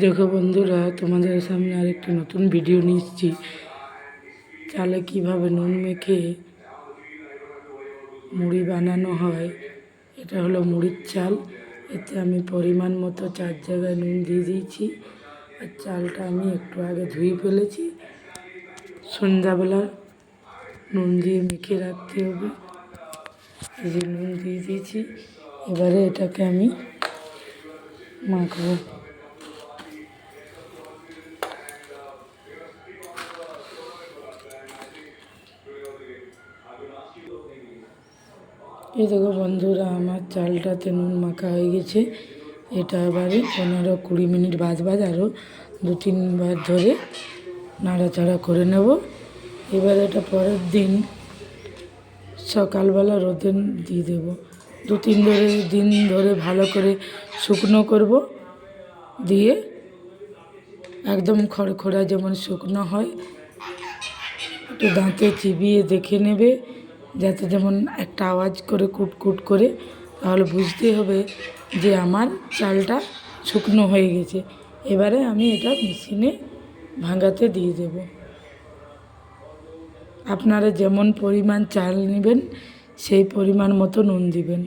দেখো বন্ধুরা, তোমাদের সামনে আরেকটি নতুন ভিডিও নিচ্ছি। চালে কীভাবে নুন মেখে মুড়ি বানানো হয়, এটা হলো মুড়ির চাল। এতে আমি পরিমাণ মতো চার জায়গায় নুন দিয়ে দিয়েছি। আর চালটা আমি একটু আগে ধুয়ে ফেলেছি। সন্ধ্যাবেলা নুন দিয়ে মেখে রাখতে হবে। এই যে নুন দিয়ে দিয়েছি। এবারে এটাকে আমি মাখবো। এই দেখো বন্ধুরা, আমার চালটাতে নুন মাখা হয়ে গেছে। এটা এবারে পনেরো কুড়ি মিনিট বাদ বাদ আরও দু তিনবার ধরে নাড়াচাড়া করে নেব। এবার এটা পরের দিন সকালবেলা রোদে দিয়ে দেবো। দু তিন ধরে দিন ধরে ভালো করে শুকনো করব। দিয়ে একদম খড়খড়া যেমন শুকনো হয়, একটু দাঁতে চিবিয়ে দেখে নেবে। যাতে যেমন একটা আওয়াজ করে কুটকুট করে, তাহলে বুঝতে হবে যে আমার চালটা শুকনো হয়ে গেছে। এবারে আমি এটা মেশিনে ভাঙাতে দিয়ে দেব। আপনারা যেমন পরিমাণ চাল নেবেন, সেই পরিমাণ মতো নুন দিবেন।